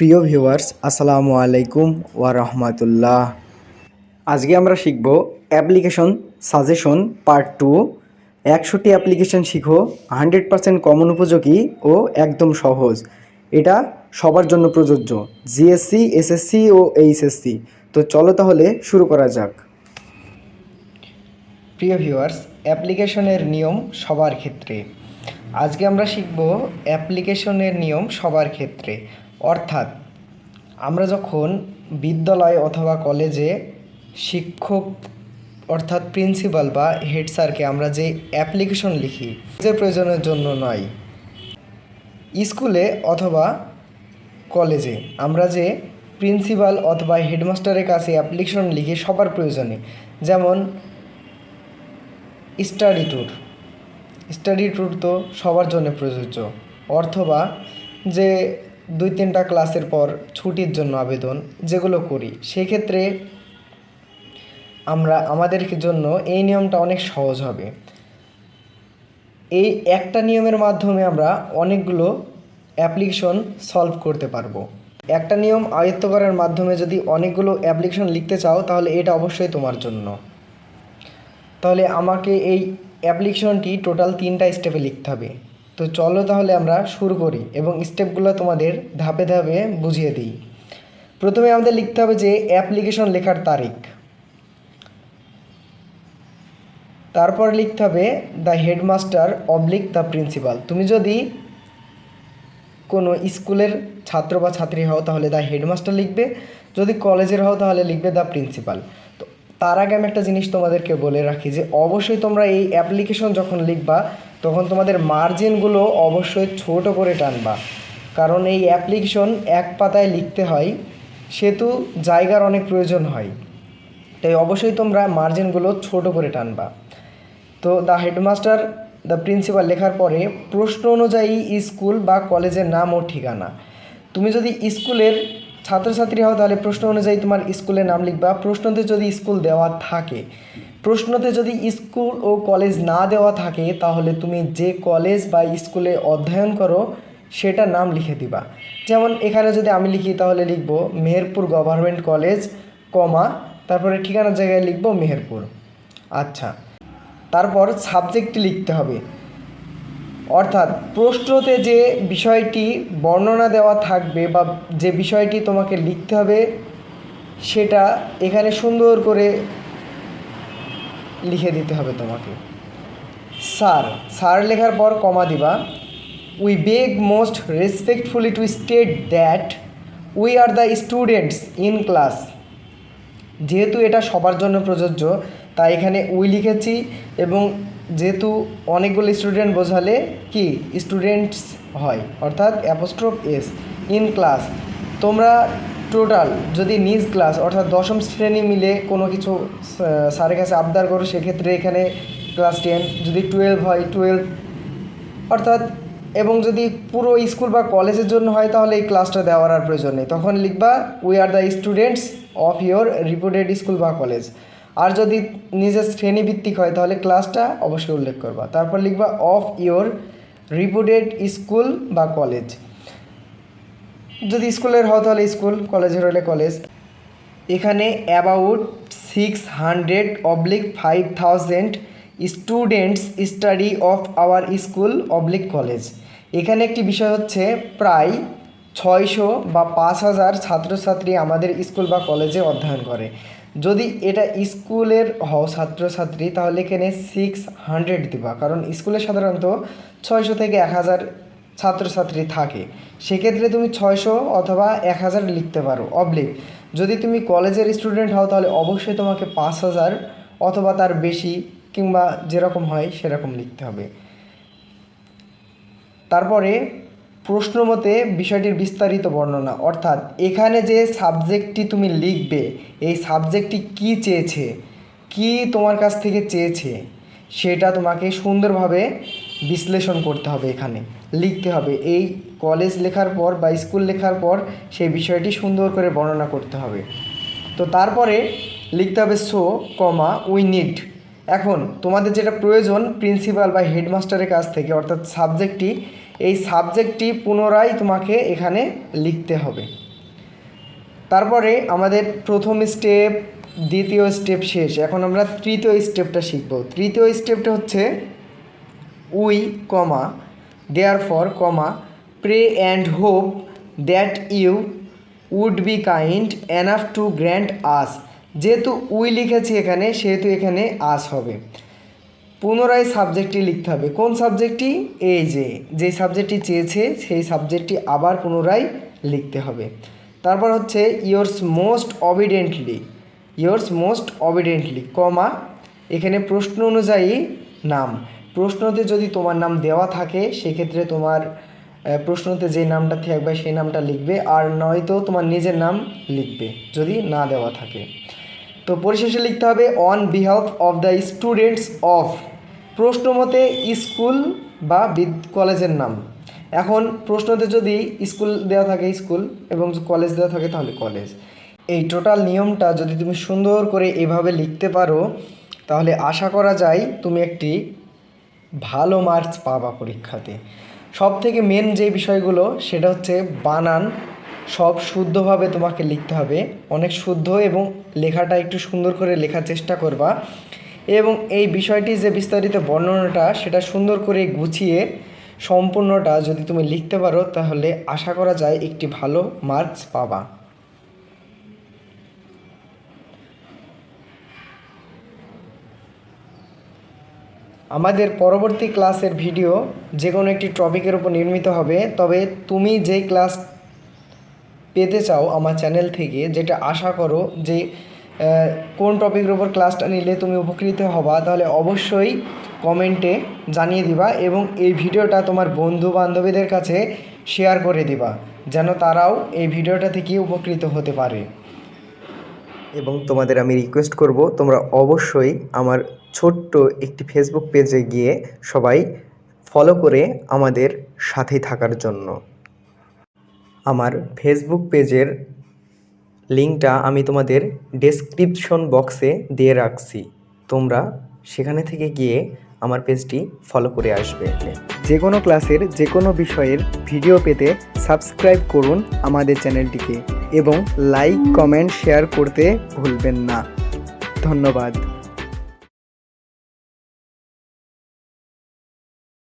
প্রিয় ভিউয়ার্স আসসালামু আলাইকুম রাহমাতুল্লাহ। আজকে আমরা শিখব অ্যাপ্লিকেশন সাজেশন পার্ট টু। একশোটি অ্যাপ্লিকেশন শিখো, হান্ড্রেড পার্সেন্ট কমন উপযোগী ও একদম সহজ। এটা সবার জন্য প্রযোজ্য জিএসসি এসএসসি ও এইচএসসি তো চলো তাহলে শুরু করা যাক। প্রিয় ভিউয়ার্স অ্যাপ্লিকেশনের নিয়ম সবার ক্ষেত্রে। আজকে আমরা শিখব অ্যাপ্লিকেশনের নিয়ম সবার ক্ষেত্রে। অর্থাৎ আমরা যখন বিদ্যালয় অথবা কলেজে শিক্ষক অর্থাৎ প্রিন্সিপাল বা হেড স্যারকে আমরা যে অ্যাপ্লিকেশন লিখি, নিজের প্রয়োজনের জন্য নয়, স্কুলে অথবা কলেজে আমরা যে প্রিন্সিপাল অথবা হেডমাস্টারের কাছে অ্যাপ্লিকেশন লিখি সবার প্রয়োজনে, যেমন স্টাডি ট্যুর। স্টাডি ট্যুর তো সবার জন্য প্রযোজ্য। অথবা যে দুই তিনটা ক্লাসের পর ছুটির জন্য আবেদন যেগুলো করি। সেক্ষেত্রে আমরা, আমাদের জন্য এই নিয়মটা অনেক সহজ হবে। এই একটা নিয়মের মাধ্যমে আমরা অনেকগুলো অ্যাপ্লিকেশন সলভ করতে পারব। একটা নিয়ম আয়ত্ত করার মাধ্যমে যদি অনেকগুলো অ্যাপ্লিকেশন লিখতে চাও, তাহলে এটা অবশ্যই তোমার জন্য। তাহলে আমাকে এই অ্যাপ্লিকেশনটি টোটাল তিনটা স্টেপে লিখতে হবে। তো চলো তাহলে আমরা শুরু করি এবং স্টেপগুলো তোমাদের ধাপে ধাপে বুঝিয়ে দিই। প্রথমে আমাদের লিখতে হবে যে অ্যাপ্লিকেশন লেখার তারিখ। তারপর লিখতে হবে the headmaster oblique the principal তুমি যদি কোনো স্কুলের ছাত্র বা ছাত্রী হও তাহলে দ্য হেডমাস্টার লিখবে। যদি কলেজের হও তাহলে লিখবে দ্য প্রিন্সিপাল তো তার আগে আমি একটা জিনিস তোমাদেরকে বলে রাখি যে অবশ্যই তোমরা এই অ্যাপ্লিকেশন যখন লিখবা তখন তোমাদের মার্জিনগুলো অবশ্যই ছোট করে টানবা। কারণ এই অ্যাপ্লিকেশন এক পাতায় লিখতে হয় সেহেতু জায়গার অনেক প্রয়োজন হয়। তাই অবশ্যই তোমরা মার্জিনগুলো ছোট করে টানবা। তো দ্য হেডমাস্টার দ্য প্রিন্সিপাল লেখার পরে প্রশ্ন অনুযায়ী স্কুল বা কলেজের নাম ও ঠিকানা। তুমি যদি স্কুলের ছাত্রছাত্রী হও, তাহলে প্রশ্ন অনুযায়ী তোমার স্কুলের নাম লিখবা। প্রশ্নতে যদি স্কুল দেওয়া থাকে, প্রশ্নতে যদি স্কুল ও কলেজ না দেওয়া থাকে, তাহলে তুমি যে কলেজ বা স্কুলে অধ্যয়ন করো, সেটার নাম লিখে দিবা। যেমন এখানে যদি আমি লিখি, তাহলে লিখব মেহেরপুর গভর্নমেন্ট কলেজ, কমা, তারপরে ঠিকানার জায়গায় লিখব মেহেরপুর। আচ্ছা তারপর সাবজেক্ট লিখতে হবে। অর্থাৎ প্রশ্নতে যে বিষয়টি বর্ণনা দেওয়া থাকবে বা যে বিষয়টি তোমাকে লিখতে হবে, সেটা এখানে সুন্দর করে লিখে দিতে হবে তোমাকে। স্যার স্যার লেখার পর কমা দিবা। We beg most respectfully to state that we are the students in class যেহেতু এটা সবার জন্য প্রযোজ্য, তাই এখানে উই লিখেছি এবং যেহেতু অনেকগুলো স্টুডেন্ট বোঝালে কি? স্টুডেন্টস হয়। অর্থাৎ অ্যাপোস্ট্রোপ এস ইন ক্লাস তোমরা টোটাল যদি নিজ ক্লাস অর্থাৎ দশম শ্রেণি মিলে কোনো কিছু স্যারের কাছে আবদার করো, সেক্ষেত্রে এখানে ক্লাস টেন যদি টুয়েলভ হয় টুয়েলভ অর্থাৎ এবং যদি পুরো স্কুল বা কলেজের জন্য হয়, তাহলে এই ক্লাসটা দেওয়ার আর প্রয়োজন নেই। তখন লিখবা we are the students of your reported school বা কলেজ আর যদি নিজের শ্রেণীভিত্তিক হয়, তাহলে ক্লাসটা অবশ্যই উল্লেখ করবা। তারপর লিখবা অফ ইয়োর রিপুটেড স্কুল বা কলেজ যদি স্কুলের হয় তাহলে স্কুল, কলেজের হলে কলেজ। এখানে about six hundred oblique five thousand students study of our school oblique college এখানে একটি বিষয় হচ্ছে, প্রায় ছয়শো বা পাঁচ হাজার ছাত্রছাত্রী আমাদের স্কুল বা কলেজে অধ্যয়ন করে। যদি এটা স্কুলের হও ছাত্রছাত্রী, তাহলে এখানে সিক্স হান্ড্রেড দিবা। কারণ স্কুলে সাধারণত ছয়শো থেকে এক হাজার ছাত্রছাত্রী থাকে। সেক্ষেত্রে তুমি ছয়শো অথবা এক হাজার লিখতে পারো অবলিক যদি তুমি কলেজের স্টুডেন্ট হও, তাহলে অবশ্যই তোমাকে পাঁচ হাজার অথবা তার বেশি কিংবা যেরকম হয় সেরকম লিখতে হবে। তারপরে প্রশ্ন মতে বিষয়টির বিস্তারিত বর্ণনা। অর্থাৎ, এখানে যে সাবজেক্টটি তুমি লিখবে, এই সাবজেক্টটি কী চেয়েছে, কি তোমার কাছ থেকে চেয়েছে, সেটা তোমাকে সুন্দরভাবে বিশ্লেষণ করতে হবে এখানে। লিখতে হবে, এই কলেজ লেখার পর বা স্কুল লেখার পর সেই বিষয়টি সুন্দর করে বর্ণনা করতে হবে। তো তারপরে লিখতে হবে সো, কমা, উই নিড। এখন, তোমাদের যেটা প্রয়োজন, প্রিন্সিপাল বা হেডমাস্টারের কাছ থেকে, অর্থাৎ সাবজেক্টটি এই সাবজেক্টটি পুনরায় তোমাকে এখানে লিখতে হবে। তারপরে আমাদের প্রথম স্টেপ, দ্বিতীয় স্টেপ শেষ। এখন আমরা তৃতীয় স্টেপটা শিখব। তৃতীয় স্টেপটা হচ্ছে we, comma there for comma, pray and hope that you would be kind enough to grand us. যেহেতু উই লিখেছি এখানে, সেহেতু এখানে আস হবে। পুনরায় সাবজেক্টটি লিখতে হবে। কোন সাবজেক্টটি এই যে যে সাবজেক্টটি চেয়েছে, সেই সাবজেক্টটি আবার পুনরায় লিখতে হবে। তারপর হচ্ছে yours most obediently yours most obediently comma. এখানে প্রশ্ন অনুযায়ী নাম। প্রশ্নতে যদি তোমার নাম দেওয়া থাকে, সেক্ষেত্রে তোমার প্রশ্নতে যে নামটা থাকবে, সেই নামটা লিখবে। আর নয়তো তোমার নিজের নাম লিখবে, যদি না দেওয়া থাকে। তো পরিশেষে লিখতে হবে on behalf of the students of প্রশ্ন মতে স্কুল বা বিদ, কলেজের নাম। এখন প্রশ্নতে যদি স্কুল দেওয়া থাকে, স্কুল এবং কলেজ দেওয়া থাকে, তাহলে কলেজ। এই টোটাল নিয়মটা যদি তুমি সুন্দর করে এভাবে লিখতে পারো, তাহলে আশা করা যায় তুমি একটি ভালো মার্কস পাবা পরীক্ষাতে। সব থেকে মেন যে বিষয়গুলো, সেটা হচ্ছে বানান সব শুদ্ধভাবে তোমাকে লিখতে হবে। অনেক শুদ্ধ এবং লেখাটা একটু সুন্দর করে লেখার চেষ্টা করবা। এবং এই বিষয়টি যে বিস্তারিত বর্ণনাটা, সেটা সুন্দর করে গুছিয়ে সম্পূর্ণটা যদি তুমি লিখতে পারো, তাহলে আশা করা যায় একটি ভালো মার্কস পাবা। আমাদের পরবর্তী ক্লাসের ভিডিও যে কোনো একটি টপিকের উপর নির্মিত হবে। তবে তুমি যেই ক্লাস পেতে চাও আমার চ্যানেল থেকে, যেটা আশা করো যে কোন টপিকের উপর ক্লাসটা নিলে তুমি উপকৃত হবা, তাহলে অবশ্যই কমেন্টে জানিয়ে দিবা এবং এই ভিডিওটা তোমার বন্ধু বান্ধবীদের কাছে শেয়ার করে দিবা, যেন তারাও এই ভিডিওটা থেকে উপকৃত হতে পারে। এবং তোমাদের আমি রিকোয়েস্ট করব, তোমরা অবশ্যই আমার ছোট্ট একটি ফেসবুক পেজে গিয়ে সবাই ফলো করে আমাদের সাথে থাকার জন্য। আমার ফেসবুক পেজের লিঙ্কটা আমি তোমাদের ডেসক্রিপশন বক্সে দিয়ে রাখছি। তোমরা সেখানে থেকে গিয়ে আমার পেজটি ফলো করে আসবে। যে কোনো ক্লাসের যে কোনো বিষয়ের ভিডিও পেতে সাবস্ক্রাইব করুন আমাদের চ্যানেলটিকে এবং লাইক কমেন্ট শেয়ার করতে ভুলবেন না। ধন্যবাদ।